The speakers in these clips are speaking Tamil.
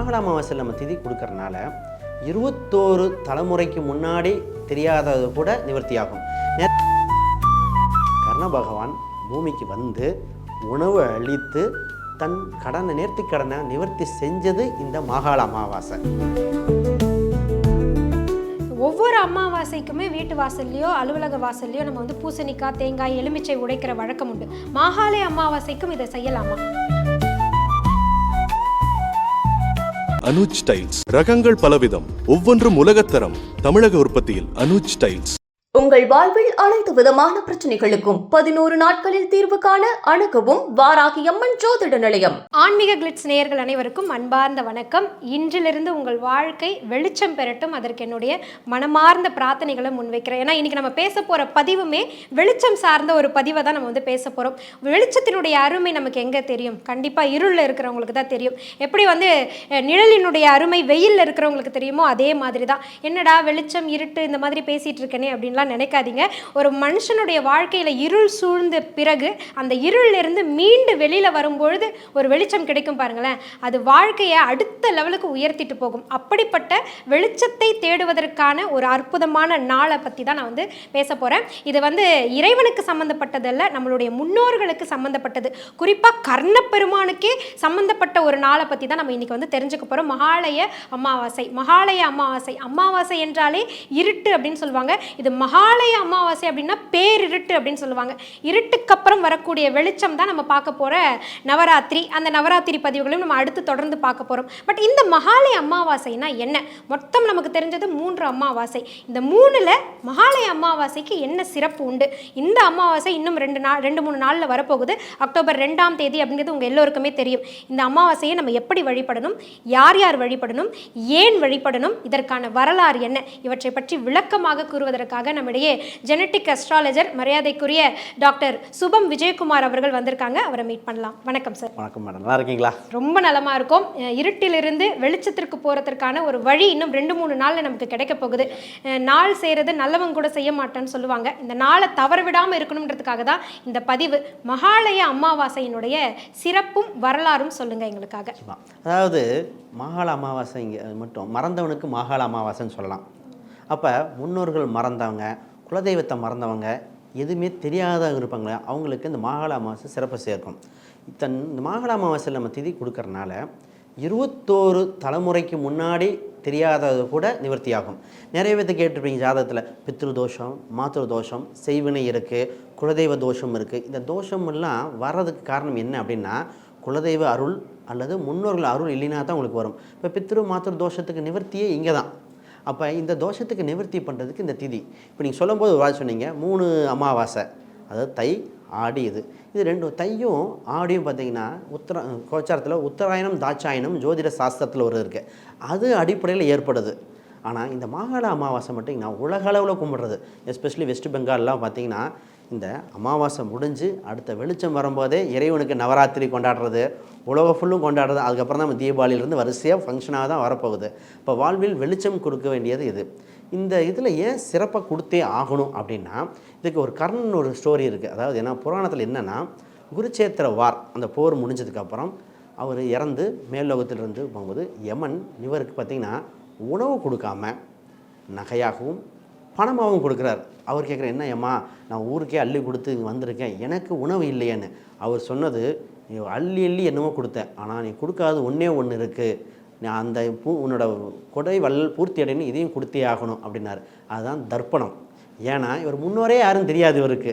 மாகழ அமாவாசையில் நம்ம திதி கொடுக்கறனால இருபத்தோரு தலைமுறைக்கு முன்னாடி தெரியாதது கூட நிவர்த்தியாகும். கர்ண பகவான் பூமிக்கு வந்து உணவு அளித்து தன் கடனை நேர்த்தி கடனை நிவர்த்தி செஞ்சது இந்த மாகாள அமாவாசை. ஒவ்வொரு அமாவாசைக்குமே வீட்டு வாசல்லையோ அலுவலக வாசல்லையோ நம்ம வந்து பூசணிக்காய் தேங்காய் எலுமிச்சை உடைக்கிற வழக்கம் உண்டு. மாகாளை அமாவாசைக்கும் இதை செய்யலாமா? அனுஜ் டைல்ஸ். ரகங்கள் பலவிதம். ஒவ்வொன்றும் உலகத்தரம். தமிழக உற்பத்தியில் அனுஜ் டைல்ஸ். உங்கள் வாழ்வில் அனைத்து விதமான பிரச்சனைகளுக்கும் பதினோரு நாட்களில் தீர்வு காண அணுகவும் வாராகி அம்மன் ஜோதிட நிலையம். ஆன்மீக கிளிட்ஸ் நேயர்கள் அனைவருக்கும் அன்பார்ந்த வணக்கம். இன்றிலிருந்து உங்கள் வாழ்க்கை வெளிச்சம் பெறட்டும். அதற்கு என்னுடைய மனமார்ந்த பிரார்த்தனைகளை முன்வைக்கிறேன். ஏன்னா இன்னைக்கு நம்ம பேச போகிற பதிவுமே வெளிச்சம் சார்ந்த ஒரு பதிவை தான் நம்ம வந்து பேச போறோம். வெளிச்சத்தினுடைய அருமை நமக்கு எங்கே தெரியும்? கண்டிப்பாக இருளில் இருக்கிறவங்களுக்கு தான் தெரியும். எப்படி வந்து நிழலினுடைய அருமை வெயிலில் இருக்கிறவங்களுக்கு தெரியுமோ அதே மாதிரி தான். என்னடா வெளிச்சம் இருட்டு இந்த மாதிரி பேசிட்டு இருக்கேனே அப்படின்லாம் நினைக்காதீங்க. ஒரு மனுஷனுடைய வாழ்க்கையில் இருள் சூழ்ந்த பிறகு அந்த இருளிலிருந்து மீண்டு வெளியில் வரும்பொழுது ஒரு வெளிச்சம் கிடைக்கும் பாருங்களேன். அது வாழ்க்கையை அடுத்த லெவலுக்கு உயர்த்திட்டு போகும். அப்படிப்பட்ட வெளிச்சத்தை தேடுவதற்கான ஒரு அற்புதமான நாளை பற்றி தான் நான் வந்து பேச போகிறேன் இது வந்து இறைவனுக்கு சம்மந்தப்பட்டதல்ல நம்மளுடைய முன்னோர்களுக்கு சம்மந்தப்பட்டது குறிப்பாக கர்ணப்பெருமானுக்கே சம்மந்தப்பட்ட ஒரு நாளை பற்றி தான் நம்ம இன்றைக்கி வந்து தெரிஞ்சுக்க போகிறோம் மகாலய அமாவாசை மகாலய அமாவாசை அமாவாசை என்றாலே இருட்டு அப்படின்னு சொல்லுவாங்க. இது மகாலய அமாவாசை அப்படின்னா பேரிருட்டு அப்படின்னு சொல்லுவாங்க. இருட்டுக்கு அப்புறம் வரக்கூடிய வெளிச்சம் தான் நம்ம பார்க்க போகிற நவராத்திரி. அந்த நவராத்திரி பதிவுகளையும் நம்ம அடுத்து தொடர்ந்து பார்க்க போகிறோம் பட் இந்த மகாலய அமாவாசைனா என்ன? மொத்தம் நமக்கு தெரிஞ்சது மூன்று அமாவாசை. இந்த மூணில் மகாலய அமாவாசைக்கு என்ன சிறப்பு உண்டு? இந்த அமாவாசை இன்னும் ரெண்டு நாள் ரெண்டு மூணு நாளில் வரப்போகுது. அக்டோபர் ரெண்டாம் தேதி அப்படிங்கிறது உங்கள் எல்லோருக்குமே தெரியும். இந்த அமாவாசையை நம்ம எப்படி வழிபடணும்? யார் யார் வழிபடணும்? ஏன் வழிபடணும்? இதற்கான வரலாறு என்ன? இவற்றை பற்றி விளக்கமாக கூறுவதற்காக நம்மிடையே ஜெனட்டிக் அஸ்ட்ராலஜர் மரியாதைக்குரிய டாக்டர் சுபம் விஜயகுமார் அவர்கள் வந்திருக்காங்க. அவரை மீட் பண்ணலாம். வணக்கம் சார் வணக்கம் மேடம் நல்லா இருக்கீங்களா? ரொம்ப நலமா இருக்கும். இருட்டிலிருந்து வெளிச்சத்திற்கு போறதற்கான ஒரு வழி இன்னும் ரெண்டு மூணு நாள்ல நமக்கு கிடைக்க போகுது. நாள் செய்யறது நல்லவங்க கூட செய்ய மாட்டேன்னு சொல்லுவாங்க. இந்த நாளை தவற விடாம இருக்கணுன்றதுக்காக தான் இந்த பதிவு. மகாலய அமாவாசையினுடைய சிறப்பும் வரலாறும் சொல்லுங்க எங்களுக்காக. அதாவது மாகாள அமாவாசை மட்டும் மறந்தவனுக்கு மாகாள அமாவாசைன்னு சொல்லலாம். அப்போ முன்னோர்கள் மறந்தவங்க குலதெய்வத்தை மறந்தவங்க எதுவுமே தெரியாதவங்க இருப்பாங்களே அவங்களுக்கு இந்த மாகாள அமாவாசை சிறப்பு சேர்க்கும். தன் இந்த மாகாள அமாவாசையில் நம்ம திதி கொடுக்கறனால இருபத்தோரு தலைமுறைக்கு முன்னாடி தெரியாதது கூட நிவர்த்தியாகும். நிறைய பேர்த்து கேட்டிருப்பீங்க ஜாதகத்தில் பித்ரு தோஷம் மாத்திரு தோஷம் செய்வினை இருக்குது குலதெய்வ தோஷம் இருக்குது இந்த தோஷம் எல்லாம் வர்றதுக்கு காரணம் என்ன அப்படின்னா குலதெய்வ அருள் அல்லது முன்னோர்கள் அருள் இல்லைனா தான் உங்களுக்கு வரும். இப்போ பித்ரு மாத்திரு தோஷத்துக்கு நிவர்த்தியே இங்கே தான் அப்போ இந்த தோஷத்துக்கு நிவர்த்தி பண்ணுறதுக்கு இந்த திதி. இப்போ நீங்கள் சொல்லும்போது ஒரு சொன்னீங்க மூணு அமாவாசை. அதாவது தை ஆடி இது. இது ரெண்டும் தையும் ஆடியும் பார்த்தீங்கன்னா உத்தர கோச்சாரத்தில் உத்தராயணம் தாட்சாயணம் ஜோதிட சாஸ்திரத்தில் ஒரு இருக்குது அது அடிப்படையில் ஏற்படுது. ஆனால் இந்த மாகாள அமாவாசை மட்டும் உலக அளவில் கும்பிட்றது. எஸ்பெஷலி வெஸ்ட் பெங்கால்லாம் பார்த்தீங்கன்னா இந்த அமாவாசை முடிஞ்சு அடுத்த வெளிச்சம் வரும்போதே இறைவனுக்கு நவராத்திரி கொண்டாடுறது உலக ஃபுல்லும் கொண்டாடுறது அதுக்கப்புறம் தான் நம்ம தீபாவளியிலேருந்து வரிசையாக ஃபங்க்ஷனாக தான் வரப்போகுது. இப்போ வாழ்வில் வெளிச்சம் கொடுக்க வேண்டியது இது. இந்த இதில் ஏன் சிறப்பாக கொடுத்தே ஆகணும் அப்படின்னா இதுக்கு ஒரு கர்ணன் ஒரு ஸ்டோரி இருக்குது அதாவது ஏன்னா புராணத்தில் என்னென்னா குருச்சேத்திர வார் அந்த போர் முடிஞ்சதுக்கப்புறம் அவர் இறந்து மேல்லோகத்திலிருந்து போகும்போது யமன் இவருக்கு பார்த்திங்கன்னா உணவு கொடுக்காம நகையாகவும் பணமாகவும் கொடுக்குறார். அவர் கேட்குற என்ன ஏம்மா நான் ஊருக்கே அள்ளி கொடுத்து இங்கே வந்திருக்கேன். எனக்கு உணவு இல்லையேன்னு. அவர் சொன்னது நீ அள்ளி அள்ளி என்னமோ கொடுத்தேன். ஆனால் நீ கொடுக்காது ஒன்றே ஒன்று இருக்குது நான் அந்த பூ உன்னோட கொடை வள்ளல் பூர்த்தி அடைன்னு இதையும் கொடுத்தே ஆகணும். அப்படின்னாரு. அதுதான் தர்ப்பணம். ஏன்னா இவர் முன்னோரே யாரும் தெரியாது இவருக்கு.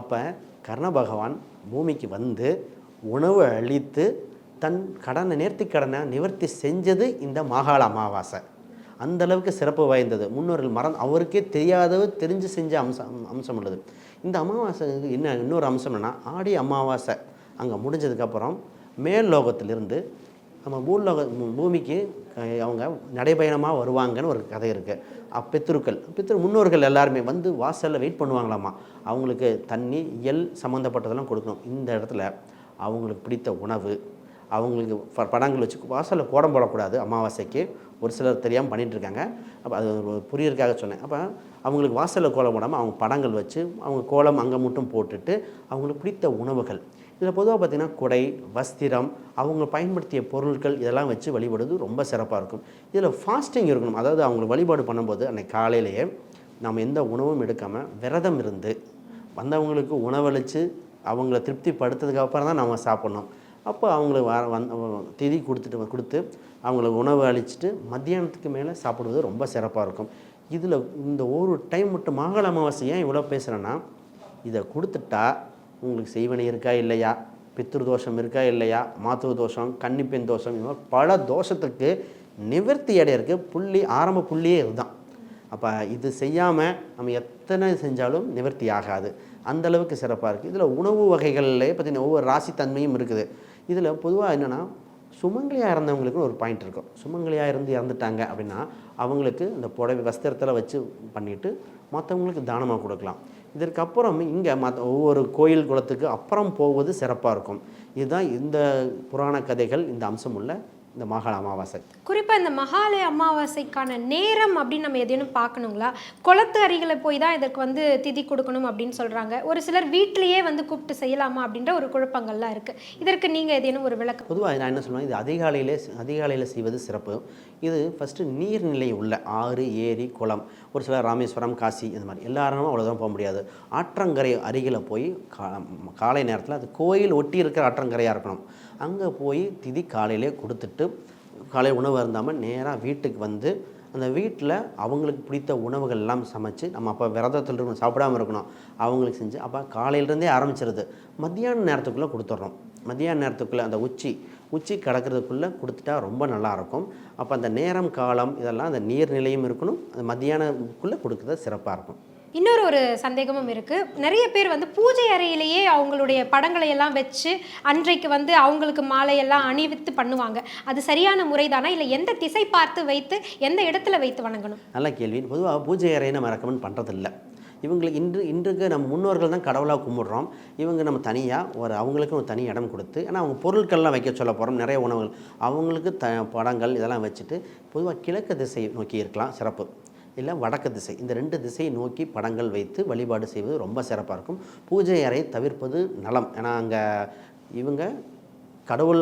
அப்போ கர்ண பகவான் பூமிக்கு வந்து உணவு அளித்து தன் கடனை நேர்த்தி கடனை நிவர்த்தி செஞ்சது இந்த மாகாள அமாவாசை. அந்த அளவுக்கு சிறப்பு வாய்ந்தது. முன்னோர்கள் மறந்து அவருக்கே தெரியாதவ தெரிஞ்சு செஞ்ச அம்சம் அம்சம் உள்ளது. இந்த அமாவாசை என்ன இன்னொரு அம்சம் என்னன்னா ஆடி அமாவாசை அங்கே முடிஞ்சதுக்கப்புறம் மேல் லோகத்திலிருந்து நம்ம பூலோக பூமிக்கு அவங்க நடைபயணமாக வருவாங்கன்னு ஒரு கதை இருக்குது பித்ருக்கள் பித்ரு முன்னோர்கள் எல்லாருமே வந்து வாசலில் வெயிட் பண்ணுவாங்களாமா? அவங்களுக்கு தண்ணி இயல் சம்மந்தப்பட்டதெல்லாம் கொடுக்கணும். இந்த இடத்துல அவங்களுக்கு பிடித்த உணவு அவங்களுக்கு ப- படங்கள் வச்சு வாசலில் கோடம் போடக்கூடாது அமாவாசைக்கு. ஒரு சிலர் தெரியாமல் பண்ணிகிட்ருக்காங்க அப்போ அது புரியறதுக்காக சொன்னேன். அப்போ அவங்களுக்கு வாசலில் கோலம் போடாமல் அவங்க படங்கள் வச்சு அவங்க கோலம் அங்கே மட்டும் போட்டுட்டு அவங்களுக்கு பிடித்த உணவுகள். இதில் பொதுவாக பார்த்திங்கன்னா குடை வஸ்திரம் அவங்க பயன்படுத்திய பொருட்கள் இதெல்லாம் வச்சு வழிபடுறது ரொம்ப சிறப்பாக இருக்கும். இதில் ஃபாஸ்டிங் இருக்கணும். அதாவது அவங்களுக்கு வழிபாடு பண்ணும்போது அன்னைக்கு காலையிலேயே நம்ம எந்த உணவும் எடுக்காமல் விரதம் இருந்து வந்தவங்களுக்கு உணவளித்து அவங்கள திருப்திப்படுத்ததுக்கு அப்புறம் தான் நம்ம சாப்பிட்ணும். அப்போ அவங்களுக்கு வர வந் திதி கொடுத்துட்டு கொடுத்து அவங்களுக்கு உணவு அளிச்சுட்டு மத்தியானத்துக்கு மேலே சாப்பிடுவது ரொம்ப சிறப்பாக இருக்கும். இதில் இந்த ஒரு டைம் மட்டும் மங்கள அமாவாசை ஏன் இவ்வளோ பேசுகிறேன்னா இதை கொடுத்துட்டா உங்களுக்கு செய்வனை இருக்கா இல்லையா? பித்ரு தோஷம் இருக்கா இல்லையா? மாத்துவ தோஷம் கன்னிப்பெண் தோஷம் இது மாதிரி பல தோஷத்துக்கு நிவர்த்தி அடையிறதுக்கு புள்ளி ஆரம்ப புள்ளியே இதுதான். அப்போ இது செய்யாமல் நம்ம எத்தனை செஞ்சாலும் நிவர்த்தி ஆகாது. அந்த அளவுக்கு சிறப்பாக இருக்குது இதில் உணவு வகைகள்லேயே பார்த்தீங்கன்னா ஒவ்வொரு ராசி தன்மையும் இருக்குது. இதில் பொதுவாக என்னென்னா சுமங்கலியாக இருந்தவங்களுக்குன்னு ஒரு பாயிண்ட் இருக்கும். சுமங்கலியாக இருந்து இறந்துட்டாங்க அப்படின்னா அவங்களுக்கு இந்த புடவை வஸ்திரத்தில் வச்சு பண்ணிவிட்டு மற்றவங்களுக்கு தானமாக கொடுக்கலாம். இதற்கப்புறம் இங்கே மற்ற ஒவ்வொரு கோயில் குளத்துக்கு அப்புறம் போவது சிறப்பாக இருக்கும். இதுதான் இந்த புராண கதைகள் இந்த அம்சம் உள்ள இந்த மாகாள அமாவாசை. குறிப்பாக இந்த மகாலய அமாவாசைக்கான நேரம் அப்படின்னு நம்ம எதேனும் பார்க்கணுங்களா? குளத்து அருகில் போய் தான் இதற்கு வந்து திதி கொடுக்கணும் அப்படின்னு சொல்கிறாங்க ஒரு சிலர் வீட்டிலேயே வந்து கூப்பிட்டு செய்யலாமா அப்படின்ற ஒரு குழப்பங்கள்லாம் இருக்குது இதற்கு நீங்கள் ஏதேனும் ஒரு விளக்கம்? பொதுவாக நான் என்ன சொல்லுவேன் இது அதிகாலையிலே அதிகாலையில் செய்வது சிறப்பு. இது ஃபஸ்ட்டு நீர்நிலை உள்ள ஆறு ஏரி குளம் ஒரு சில ராமேஸ்வரம் காசி இந்த மாதிரி. எல்லாரும் அவ்வளோதான் போக முடியாது. ஆற்றங்கரை அருகில் போய் கா காலை நேரத்தில் அது கோயில் ஒட்டி இருக்கிற ஆற்றங்கரையாக இருக்கணும். அங்கே போய் திதி காலையிலே கொடுத்துட்டு காலை உணவு இருந்தாமல் நேராக வீட்டுக்கு வந்து அந்த வீட்டில் அவங்களுக்கு பிடித்த உணவுகள் எல்லாம் சமைச்சு நம்ம அப்போ விரதத்தில் இருக்கணும் சாப்பிடாம இருக்கணும் அவங்களுக்கு செஞ்சு அப்போ காலையிலேருந்தே ஆரம்பிச்சிருது. மத்தியான நேரத்துக்குள்ளே கொடுத்துட்றோம். மத்தியான நேரத்துக்குள்ளே அந்த உச்சி உச்சி கடக்கிறதுக்குள்ளே கொடுத்துட்டா ரொம்ப நல்லாயிருக்கும். அப்போ அந்த நேரம் காலம் இதெல்லாம் அந்த நீர்நிலையும் இருக்கணும். அந்த மத்தியானக்குள்ளே கொடுக்குறது சிறப்பாக இருக்கும். இன்னொரு ஒரு சந்தேகமும் இருக்குது நிறைய பேர் வந்து பூஜை அறையிலேயே அவங்களுடைய படங்களை எல்லாம் வச்சு அன்றைக்கு வந்து அவங்களுக்கு மாலையெல்லாம் அணிவித்து பண்ணுவாங்க. அது சரியான முறைதானா? இல்லை எந்த திசை பார்த்து வைத்து எந்த இடத்துல வைத்து வணங்கணும்? நல்ல கேள்வி. பொதுவாக பூஜை அறையை நம்ம ரெக்கமெண்ட் பண்ணுறதில்ல இவங்களுக்கு இன்று இன்றுக்கு நம்ம முன்னோர்கள் தான் கடவுளாக கும்பிடுறோம். இவங்க நம்ம தனியாக ஒரு அவங்களுக்கு ஒரு தனி இடம் கொடுத்து ஏன்னா அவங்க பொருட்கள்லாம் வைக்க சொல்ல போகிறோம் நிறைய உணவுகள். அவங்களுக்கு த படங்கள் இதெல்லாம் வச்சுட்டு பொதுவாக கிழக்கு திசை நோக்கி இருக்கலாம். சிறப்பு. இல்லை வடக்கு திசை. இந்த ரெண்டு திசையை நோக்கி படங்கள் வைத்து வழிபாடு செய்வது ரொம்ப சிறப்பாக இருக்கும். பூஜை அறை தவிர்ப்பது நலம். ஏன்னா அங்கே இவங்க கடவுள்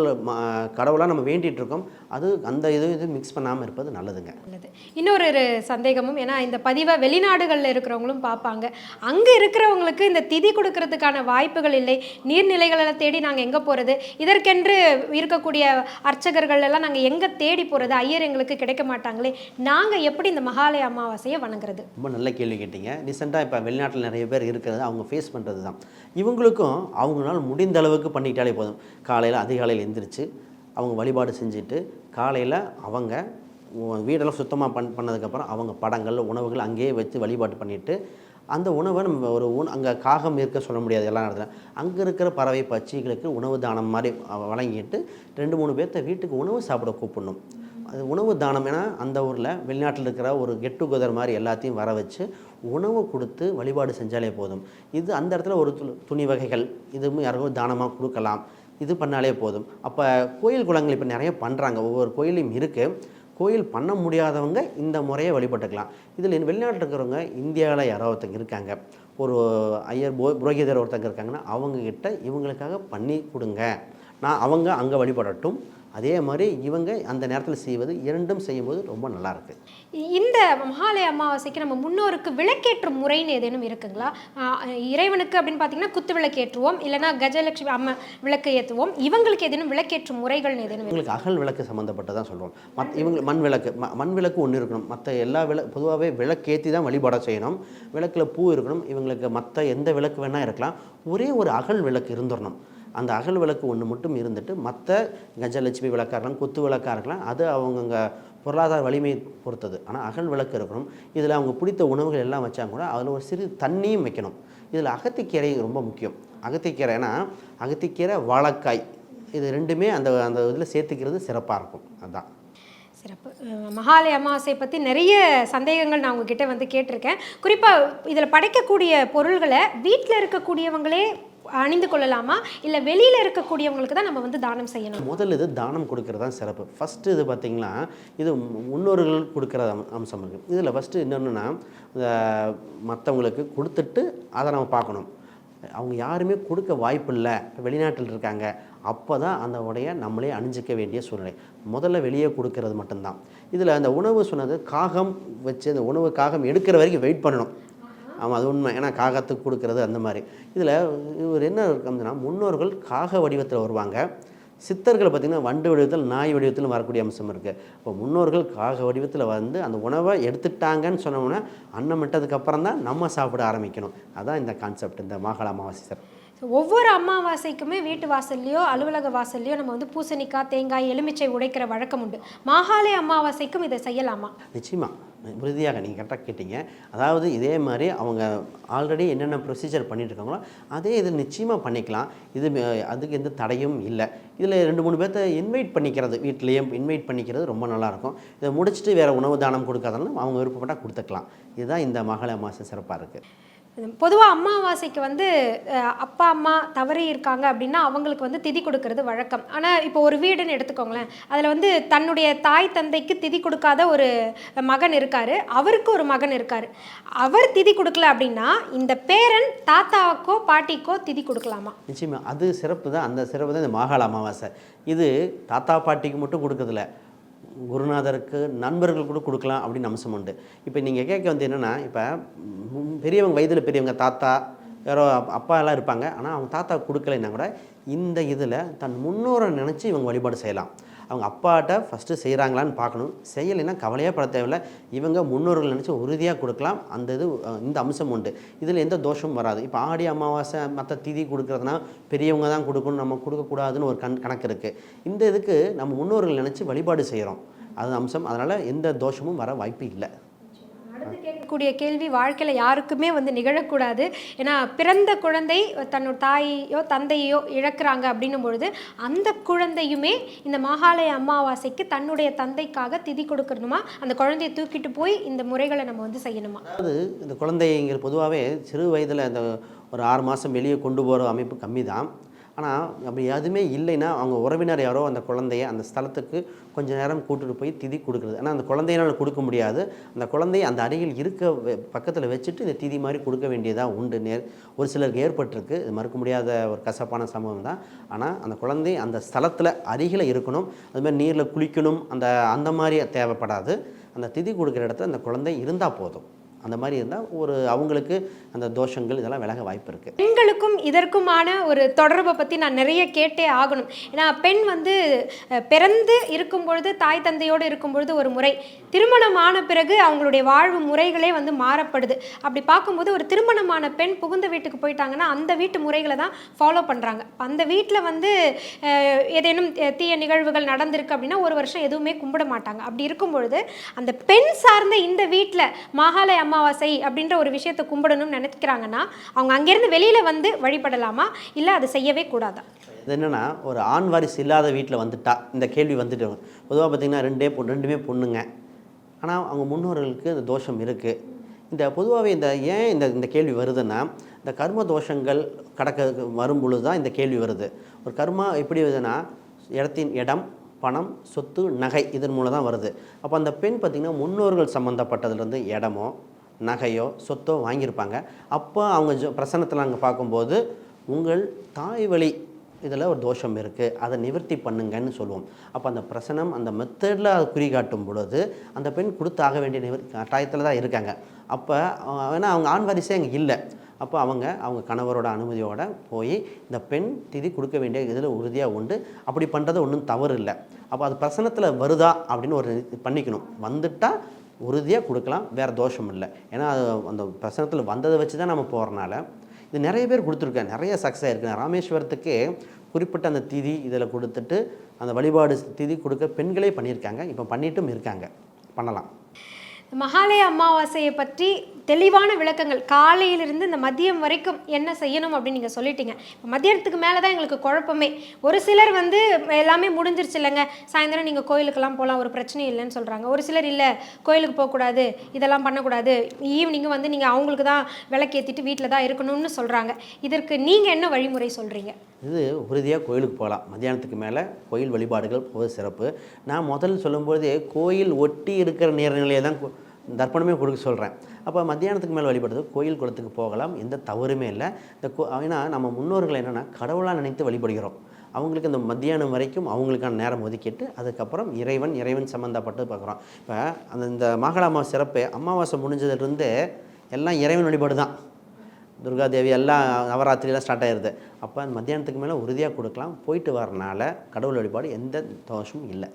கடவுளாக நம்ம வேண்டிகிட்டு இருக்கோம். அது அந்த இது இது மிக்ஸ் பண்ணாமல் இருப்பது நல்லதுங்க. நல்லது. இன்னொரு ஒரு சந்தேகமும் ஏன்னா இந்த பதிவை வெளிநாடுகளில் இருக்கிறவங்களும் பார்ப்பாங்க. அங்கே இருக்கிறவங்களுக்கு இந்த திதி கொடுக்கறதுக்கான வாய்ப்புகள் இல்லை. நீர்நிலைகளை தேடி நாங்கள் எங்கே போகிறது இதற்கென்று இருக்கக்கூடிய அர்ச்சகர்கள் எல்லாம் நாங்கள் எங்கே தேடி போகிறது ஐயர் எங்களுக்கு கிடைக்க மாட்டாங்களே. நாங்கள் எப்படி இந்த மகாலய அமாவாசையை வணங்குறது? ரொம்ப நல்ல கேள்வி கேட்டீங்க. ரீசெண்டாக இப்போ வெளிநாட்டில் நிறைய பேர் இருக்கிறது அவங்க ஃபேஸ் பண்ணுறது தான் இவங்களுக்கும் அவங்களால முடிந்த அளவுக்கு பண்ணிக்கிட்டாலே போதும். காலையில் அதிகாலையில் எந்திரிச்சு அவங்க வழிபாடு செஞ்சுட்டு காலையில் அவங்க வீடெல்லாம் சுத்தமாக பண் பண்ணதுக்கப்புறம் அவங்க படங்கள் உணவுகள் அங்கேயே வச்சு வழிபாடு பண்ணிவிட்டு அந்த உணவை நம்ம ஒரு உண அங்கே காகம் இருக்க சொல்ல முடியாது எல்லா இடத்துல அங்கே இருக்கிற பறவை பட்சிகளுக்கு உணவு தானம் மாதிரி வழங்கிட்டு ரெண்டு மூணு பேர்த்த வீட்டுக்கு உணவு சாப்பிட கூப்பிடணும். அது உணவு தானம் ஏன்னா அந்த ஊரில் வெளிநாட்டில் இருக்கிற ஒரு கெட் டுகெதர் மாதிரி எல்லாத்தையும் வர வச்சு உணவு கொடுத்து வழிபாடு செஞ்சாலே போதும். இது அந்த இடத்துல ஒரு து- துணி வகைகள் இதுவும் யாருக்கும் தானமாக கொடுக்கலாம். இது பண்ணாலே போதும். அப்போ கோயில் குளங்கள் இப்போ நிறைய பண்ணுறாங்க ஒவ்வொரு கோயிலையும் இருக்குது கோயில் பண்ண முடியாதவங்க இந்த முறையை வழிபட்டுக்கலாம். இதில் வெளிநாட்டில் இருக்கிறவங்க இந்தியாவில் யாரோ ஒருத்தங்க இருக்காங்க. ஒரு ஐயர் போ புரோகிதர் ஒருத்தங்க இருக்காங்கன்னா அவங்கக்கிட்ட இவங்களுக்காக பண்ணி கொடுங்க. நான் அவங்க அங்கே வழிபடட்டும். அதே மாதிரி இவங்க அந்த நேரத்தில் செய்வது இரண்டும் செய்யும்போது ரொம்ப நல்லா இருக்கு. இந்த மகாலய அமாவாசைக்கு நம்ம முன்னோருக்கு விளக்கேற்றும் முறைன்னு ஏதேனும் இருக்குங்களா? இறைவனுக்கு அப்படின்னு பார்த்தீங்கன்னா குத்து விளக்கேற்றுவோம் இல்லைன்னா கஜலட்சுமி அம்மா விளக்கு ஏற்றுவோம் இவங்களுக்கு ஏதேனும் விளக்கேற்றும் முறைகள்னு ஏதேனும் இவங்களுக்கு அகல் விளக்கு சம்மந்தப்பட்டு தான் சொல்லுவோம் மத் இவங்க மண் விளக்கு மண் விளக்கு ஒன்று இருக்கணும். மற்ற எல்லா விள பொதுவாகவே விளக்கேற்றி தான் வழிபாட செய்யணும். விளக்கில் பூ இருக்கணும். இவங்களுக்கு மற்ற எந்த விளக்கு வேணால் இருக்கலாம். ஒரே ஒரு அகல் விளக்கு இருந்துடணும் அந்த அகல் விளக்கு ஒன்று மட்டும் இருந்துட்டு மற்ற கஜலட்சுமி விளக்காக இருக்கலாம் குத்து விளக்காக இருக்கலாம் அது அவங்கவுங்க பொருளாதார வலிமையை பொறுத்தது. ஆனால் அகல் விளக்கு இருக்கணும். இதில் அவங்க பிடித்த உணவுகள் எல்லாம் வச்சாங்க கூட அதில் ஒரு சிறு தண்ணியும் வைக்கணும். இதில் அகத்திக்கீரை ரொம்ப முக்கியம். அகத்திக்கீரைனா அகத்திக்கீரை வாழைக்காய் இது ரெண்டுமே அந்த அந்த இதில் சேர்த்துக்கிறது சிறப்பாக இருக்கும். அதுதான் சிறப்பு. மகாலய அமாவாசை பற்றி நிறைய சந்தேகங்கள் நான் உங்ககிட்ட வந்து கேட்டிருக்கேன். குறிப்பாக இதில் படைக்கக்கூடிய பொருள்களை வீட்டில் இருக்கக்கூடியவங்களே அணிந்து கொள்ளலாமா? இல்லை வெளியில் இருக்கக்கூடியவங்களுக்கு தான் நம்ம வந்து தானம் செய்யணும்? முதல் இது தானம் கொடுக்கறது தான் சிறப்பு. ஃபஸ்ட்டு இது பார்த்திங்கன்னா இது முன்னோர்கள் கொடுக்குற அம்சம் இருக்குது இதில் ஃபஸ்ட்டு என்னென்னா மற்றவங்களுக்கு கொடுத்துட்டு அதை நம்ம பார்க்கணும். அவங்க யாருமே கொடுக்க வாய்ப்பு இல்லை. வெளிநாட்டில் இருக்காங்க. அப்போ தான் அந்த உடையை நம்மளே அணிஞ்சிக்க வேண்டிய சூழ்நிலை. முதல்ல வெளியே கொடுக்கறது மட்டும்தான். இதில் அந்த உணவு சொன்னது காகம் வச்சு அந்த உணவு காகம் எடுக்கிற வரைக்கும் வெயிட் பண்ணணும். ஆமாம் அது உண்மை. ஏன்னா காகத்துக்கு கொடுக்கறது அந்த மாதிரி. இதில் இவர் என்ன இருக்குதுன்னா முன்னோர்கள் காக வடிவத்தில் வருவாங்க. சித்தர்களை பார்த்திங்கன்னா வண்டு வடிவத்தில் நாய் வடிவத்தில் வரக்கூடிய அம்சம் இருக்குது இப்போ முன்னோர்கள் காக வடிவத்தில் வந்து அந்த உணவை எடுத்துட்டாங்கன்னு சொன்னோம்னா அன்னம் விட்டதுக்கப்புறம் தான் நம்ம சாப்பிட ஆரம்பிக்கணும். அதான் இந்த கான்செப்ட் இந்த மாகாள அமாவாசை சார். ஒவ்வொரு அமாவாசைக்குமே வீட்டு வாசல்லையோ அலுவலக வாசல்லையோ நம்ம வந்து பூசணிக்காய் தேங்காய் எலுமிச்சை உடைக்கிற வழக்கம் உண்டு. மாகாளி அமாவாசைக்கும் இதை செய்யலாமா? நிச்சயமாக உறுதியாக நீங்கள் கரெக்டாக கேட்டீங்க. அதாவது இதே மாதிரி அவங்க ஆல்ரெடி என்னென்ன ப்ரொசீஜர் பண்ணிட்டு இருக்காங்களோ அதே இது நிச்சயமாக பண்ணிக்கலாம். இது அதுக்கு எந்த தடையும் இல்லை. இதில் ரெண்டு மூணு பேர்த்த இன்வைட் பண்ணிக்கிறது வீட்லேயே இன்வைட் பண்ணிக்கிறது ரொம்ப நல்லாயிருக்கும். இதை முடிச்சுட்டு வேறு உணவு தானம் கொடுக்காதாலும் அவங்க விருப்பப்பட்டால் கொடுத்துக்கலாம். இதுதான் இந்த மகள அமாவாசை சிறப்பாக இருக்குது பொதுவாக அமாவாசைக்கு வந்து அப்பா அம்மா தவறி இருக்காங்க அப்படின்னா அவங்களுக்கு வந்து திதி கொடுக்கறது வழக்கம். ஆனால் இப்போ ஒரு வீடுன்னு எடுத்துக்கோங்களேன். அதில் வந்து தன்னுடைய தாய் தந்தைக்கு திதி கொடுக்காத ஒரு மகன் இருக்கார். அவருக்கு ஒரு மகன் இருக்கார். அவர் திதி கொடுக்கல அப்படின்னா இந்த பேரன் தாத்தாவுக்கோ பாட்டிக்கோ திதி கொடுக்கலாமா? நிச்சயமாக அது சிறப்பு தான் அந்த சிறப்பு தான் இந்த மாகாள அமாவாசை. இது தாத்தா பாட்டிக்கு மட்டும் கொடுக்கறதில்ல. குருநாதருக்கு நண்பர்கள் கூட கொடுக்கலாம் அப்படின்னு அம்சம் உண்டு. இப்போ நீங்கள் கேட்க வந்து என்னென்னா இப்போ பெரியவங்க வயதில் பெரியவங்க தாத்தா யாரோ அப்பா எல்லாம் இருப்பாங்க. ஆனால் அவங்க தாத்தா கொடுக்கலைன்னா கூட இந்த இதில் தன் முன்னோரை நினச்சி இவங்க வழிபாடு செய்யலாம். அவங்க அப்பாட்ட ஃபஸ்ட்டு செய்கிறாங்களான்னு பார்க்கணும். செய்யலைன்னா கவலையாக பட தேவையில்ல. இவங்க முன்னோர்கள் நினச்சி உறுதியாக கொடுக்கலாம். அந்த இது இந்த அம்சம் உண்டு. இதில் எந்த தோஷமும் வராது. இப்போ ஆடி அமாவாசை மற்ற திதி கொடுக்குறதுனா பெரியவங்க தான் கொடுக்கணும். நம்ம கொடுக்கக்கூடாதுன்னு ஒரு கண் கணக்கு இருக்குது இந்த இதுக்கு நம்ம முன்னோர்கள் நினச்சி வழிபாடு செய்கிறோம் அது அம்சம். அதனால் எந்த தோஷமும் வர வாய்ப்பு இல்லை. கேட்கக்கூடிய கேள்வி வாழ்க்கையில் யாருக்குமே வந்து நிகழக்கூடாது. ஏன்னா பிறந்த குழந்தை தன்னோட தாயையோ தந்தையோ இழக்கிறாங்க அப்படின்னும் பொழுது அந்த குழந்தையுமே இந்த மகாலய அமாவாசைக்கு தன்னுடைய தந்தைக்காக திதி கொடுக்கணுமா? அந்த குழந்தையை தூக்கிட்டு போய் இந்த முறைகளை நம்ம வந்து செய்யணுமா? அதாவது இந்த குழந்தைங்க பொதுவாகவே சிறு வயதில் அந்த ஒரு ஆறு மாதம் வெளியே கொண்டு போகிற அமைப்பு கம்மி தான் ஆனால் அப்படி எதுவுமே இல்லைன்னா அவங்க உறவினர் யாரோ அந்த குழந்தைய அந்த ஸ்தலத்துக்கு கொஞ்சம் நேரம் கூட்டிட்டு போய் திதி கொடுக்குறது. ஆனால் அந்த குழந்தையினால் கொடுக்க முடியாது. அந்த குழந்தைய அந்த அருகில் இருக்க பக்கத்தில் வச்சுட்டு இந்த திதி மாதிரி கொடுக்க வேண்டியதாக உண்டு. நேர் ஒரு சிலருக்கு ஏற்பட்டிருக்கு. இது மறுக்க முடியாத ஒரு கசப்பான சம்பவம் தான். ஆனால் அந்த குழந்தை அந்த ஸ்தலத்தில் அருகில் இருக்கணும். அதுமாதிரி நீரில் குளிக்கணும். அந்த அந்த மாதிரி தேவைப்படாது. அந்த திதி கொடுக்குற இடத்துல அந்த குழந்தை இருந்தால் போதும். அந்த மாதிரி இருந்தால் ஒரு அவங்களுக்கு அந்த தோஷங்கள் இதெல்லாம் விலக வாய்ப்பு இருக்குது பெண்களுக்கும் இதற்குமான ஒரு தொடர்பை பற்றி நான் நிறைய கேட்டே ஆகணும். ஏன்னா பெண் வந்து பிறந்து இருக்கும் பொழுது தாய் தந்தையோடு இருக்கும் பொழுது ஒரு முறை திருமணம் ஆன பிறகு அவங்களுடைய வாழ்வு முறைகளே வந்து மாறப்படுது. அப்படி பார்க்கும்போது ஒரு திருமணமான பெண் புகுந்த வீட்டுக்கு போயிட்டாங்கன்னா அந்த வீட்டு முறைகளை தான் ஃபாலோ பண்ணுறாங்க அந்த வீட்டில் வந்து ஏதேனும் தீய நிகழ்வுகள் நடந்திருக்கு அப்படின்னா ஒரு வருஷம் எதுவுமே கும்பிட மாட்டாங்க. அப்படி இருக்கும் பொழுது அந்த பெண் சார்ந்த இந்த வீட்டில் மாகாளய அமாவாசை அப்படின்ற ஒரு விஷயத்தை கும்பிடணும்னு நினைக்கிறாங்கன்னா அவங்க அங்கேருந்து வெளியில் வந்து வழிபடலாமா? இல்லை அதை செய்யவே கூடாதா? இது என்னென்னா ஒரு ஆண் வாரிசு இல்லாத வீட்டில் வந்துட்டா. இந்த கேள்வி வந்துட்டு பொதுவாக பார்த்திங்கன்னா ரெண்டே பொண்ணு ரெண்டுமே பொண்ணுங்க. ஆனால் அவங்க முன்னோர்களுக்கு இந்த தோஷம் இருக்குது இந்த பொதுவாகவே இந்த ஏன் இந்த இந்த கேள்வி வருதுன்னா இந்த கர்ம தோஷங்கள் கடக்க வரும்பொழுது தான் இந்த கேள்வி வருது. ஒரு கர்மா எப்படி வருதுன்னா இடத்தின் இடம் பணம் சொத்து நகை இதன் மூலம் தான் வருது. அப்போ அந்த பெண் பார்த்திங்கன்னா முன்னோர்கள் சம்மந்தப்பட்டதுலேருந்து இடமோ நகையோ சொத்தோ வாங்கியிருப்பாங்க. அப்போ அவங்க பிரசனத்தில் அங்கே பார்க்கும்போது உங்கள் தாய் வழி இதில் ஒரு தோஷம் இருக்குது அதை நிவர்த்தி பண்ணுங்கன்னு சொல்லுவோம். அப்போ அந்த பிரசனம் அந்த மெத்தடில் அதை குறிகாட்டும் பொழுது அந்த பெண் கொடுத்தாக வேண்டிய நிவர் கட்டாயத்தில் தான் இருக்காங்க. அப்போ ஏன்னா அவங்க ஆண் வாரிசே அங்கே இல்லை. அப்போ அவங்க அவங்க கணவரோட அனுமதியோடு போய் இந்த பெண் திதி கொடுக்க வேண்டிய இதில் உறுதியாக உண்டு. அப்படி பண்ணுறது ஒன்றும் தவறு இல்லை. அப்போ அது பிரசனத்தில் வருதா அப்படின்னு ஒரு பண்ணிக்கணும். வந்துட்டால் உறுதியாக கொடுக்கலாம். வேறு தோஷம் இல்லை. ஏன்னா அது அந்த பிரசனத்தில் வந்ததை வச்சு தான் நம்ம போகிறனால இது நிறைய பேர் கொடுத்துருக்கேன் நிறைய சக்ஸஸ் ஆகிருக்கு ராமேஸ்வரத்துக்கே குறிப்பிட்ட அந்த திதி இதில் கொடுத்துட்டு அந்த வழிபாடு திதி கொடுக்க பெண்களே பண்ணியிருக்காங்க. இப்போ பண்ணிட்டும் இருக்காங்க. பண்ணலாம். மகாலய அமாவாசையை பற்றி தெளிவான விளக்கங்கள். காலையிலிருந்து இந்த மதியம் வரைக்கும் என்ன செய்யணும் அப்படின்னு நீங்கள் சொல்லிட்டீங்க. இப்போ மதியத்துக்கு மேலே தான் எங்களுக்கு குழப்பமே. ஒரு சிலர் வந்து எல்லாமே முடிஞ்சிருச்சு இல்லைங்க. சாயந்தரம் நீங்கள் கோயிலுக்கெல்லாம் போகலாம் ஒரு பிரச்சனையும் இல்லைன்னு சொல்கிறாங்க ஒரு சிலர் இல்லை கோயிலுக்கு போகக்கூடாது இதெல்லாம் பண்ணக்கூடாது. ஈவினிங்கு வந்து நீங்கள் அவங்களுக்கு தான் விளக்கேற்றிட்டு வீட்டில் தான் இருக்கணும்னு சொல்கிறாங்க இதற்கு நீங்கள் என்ன வழிமுறை சொல்கிறீங்க இது உறுதியாக கோயிலுக்கு போகலாம் மத்தியானத்துக்கு மேலே கோயில் வழிபாடுகள் போவது சிறப்பு. நான் முதல்ல சொல்லும்போது கோயில் ஒட்டி இருக்கிற நேரநிலையை தான் தர்ப்பணமே கொடுக்க சொல்கிறேன் அப்போ மத்தியானத்துக்கு மேலே வழிபடுறது கோயில் குளத்துக்கு போகலாம். எந்த தவறுமே இல்லை. இந்த கோ ஏன்னா நம்ம முன்னோர்கள் என்னென்னா கடவுளாக நினைத்து வழிபடுகிறோம். அவங்களுக்கு இந்த மத்தியானம் வரைக்கும் அவங்களுக்கான நேரம் ஒதுக்கிட்டு அதுக்கப்புறம் இறைவன் இறைவன் சம்மந்தப்பட்டு பார்க்குறோம். இப்போ அந்த இந்த மகள சிறப்பு அமாவாசை முடிஞ்சதுலேருந்து எல்லாம் இறைவன் வழிபாடு தான் துர்காதேவி எல்லாம் நவராத்திரியெல்லாம் ஸ்டார்ட் ஆயிடுது அப்போ அந்த மத்தியானத்துக்கு மேலே உறுதியாக கொடுக்கலாம். போயிட்டு வரனால கடவுள் வழிபாடு எந்த தோஷமும் இல்லை.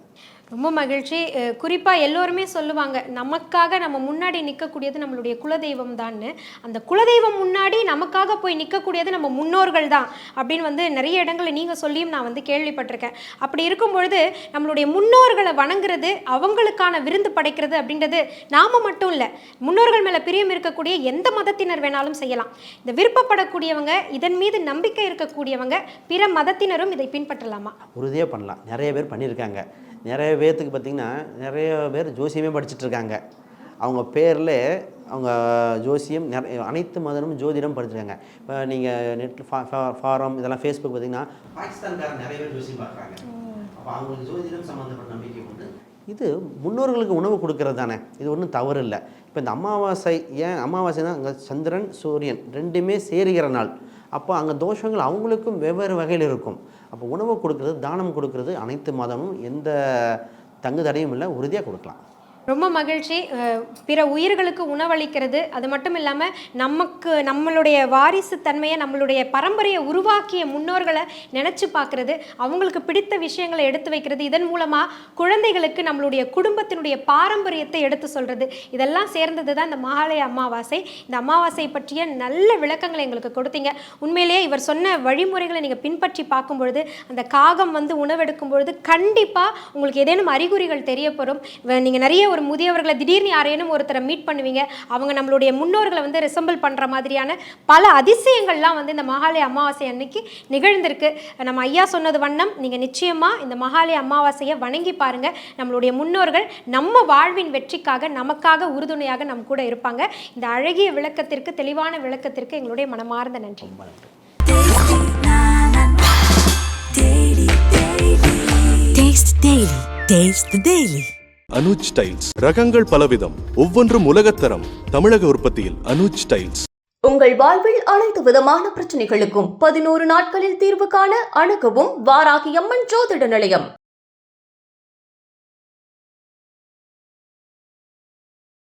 ரொம்ப மகிழ்ச்சி. குறிப்பாக எல்லோருமே சொல்லுவாங்க நமக்காக நம்ம முன்னாடி நிற்கக்கூடியது நம்மளுடைய குலதெய்வம் தான்னு. அந்த குலதெய்வம் முன்னாடி நமக்காக போய் நிற்கக்கூடியது நம்ம முன்னோர்கள் தான் அப்படின்னு வந்து நிறைய இடங்களில் நீங்கள் சொல்லியும் நான் வந்து கேள்விப்பட்டிருக்கேன். அப்படி இருக்கும் பொழுது நம்மளுடைய முன்னோர்களை வணங்குறது அவங்களுக்கான விருந்து படைக்கிறது அப்படின்றது நாம மட்டும் இல்லை முன்னோர்கள் மேலே பிரியம் இருக்கக்கூடிய எந்த மதத்தினர் வேணாலும் செய்யலாம். இந்த விருப்பப்படக்கூடியவங்க இதன் மீது நம்பிக்கை இருக்கக்கூடியவங்க பிற மதத்தினரும் இதை பின்பற்றலாமா? உறுதியாக பண்ணலாம். நிறைய பேர் பண்ணியிருக்காங்க. நிறைய பேர்த்துக்கு பார்த்திங்கன்னா நிறைய பேர் ஜோசியமே படிச்சுட்டு இருக்காங்க அவங்க பேரில் அவங்க ஜோசியம் நிறைய அனைத்து மதமும் ஜோதிடம் படிச்சிருக்காங்க. இப்போ நீங்கள் நெட் ஃபாரம் இதெல்லாம் ஃபேஸ்புக் பார்த்தீங்கன்னா பாகிஸ்தான்காரன் நிறைய பேர் ஜோசியம் பார்க்குறாங்க. அப்போ அவங்களுக்கு ஜோதிடம் சம்மந்தப்பட்ட நம்பிக்கை உண்டு? இது முன்னோர்களுக்கு உணவு கொடுக்கறது தானே. இது ஒன்றும் தவறு இல்லை இப்போ இந்த அமாவாசை ஏன் அமாவாசைனா அங்கே சந்திரன் சூரியன் ரெண்டுமே சேருகிற நாள். அப்போ அங்கே தோஷங்கள் அவங்களுக்கும் வெவ்வேறு வகையில் இருக்கும். அப்போ உணவு கொடுக்கறது தானம் கொடுக்கறது அனைத்து மதமும் எந்த தங்கு தடையும் இல்லை உறுதியாக கொடுக்கலாம். ரொம்ப மகிழ்ச்சி. பிற உயிர்களுக்கு உணவளிக்கிறது. அது மட்டும் இல்லாமல் நமக்கு நம்மளுடைய வாரிசு தன்மையை நம்மளுடைய பரம்பரையை உருவாக்கிய முன்னோர்களை நினச்சி பார்க்குறது. அவங்களுக்கு பிடித்த விஷயங்களை எடுத்து வைக்கிறது. இதன் மூலமாக குழந்தைகளுக்கு நம்மளுடைய குடும்பத்தினுடைய பாரம்பரியத்தை எடுத்து சொல்கிறது இதெல்லாம் சேர்ந்தது தான் இந்த மகாலய அமாவாசை. இந்த அமாவாசை பற்றிய நல்ல விளக்கங்களை எங்களுக்கு கொடுத்தீங்க. உண்மையிலேயே இவர் சொன்ன வழிமுறைகளை நீங்கள் பின்பற்றி பார்க்கும் பொழுது அந்த காகம் வந்து உணவெடுக்கும் பொழுது கண்டிப்பாக உங்களுக்கு ஏதேனும் அறிகுறிகள் தெரியப்படும் நீங்கள் நிறைய ஒரு முதியவர்களை திடீர்னு யாரேனும் ஒருத்தரை மீட் பண்ணுவீங்க அவங்க நம்மளுடைய முன்னோர்களை வந்து ரிசம்பிள் பண்ணுற மாதிரியான பல அதிசயங்கள்லாம் வந்து இந்த மகாலய அமாவாசை அன்னைக்கு நிகழ்ந்திருக்கு நம்ம ஐயா சொன்னது வண்ணம் நீங்கள் நிச்சயமாக இந்த மகாலய அமாவாசையை வணங்கி பாருங்க நம்மளுடைய முன்னோர்கள் நம்ம வாழ்வின் வெற்றிக்காக நமக்காக உறுதுணையாக நம் கூட இருப்பாங்க இந்த அழகிய விளக்கத்திற்கு தெளிவான விளக்கத்திற்கு எங்களுடைய மனமார்ந்த நன்றி Taste Daily. Taste the Daily. Anuj tiles. ரகங்கள் பலவிதம். ஒவ்வொன்றும் உலகத்தரம் தமிழக உற்பத்தியில் அனுஜ் டைல்ஸ். உங்கள் வாழ்வில் அனைத்து விதமான பிரச்சனைகளுக்கும் பதினோரு நாட்களில் தீர்வு காண அணுகவும் வாராகி அம்மன் ஜோதிட நிலையம்.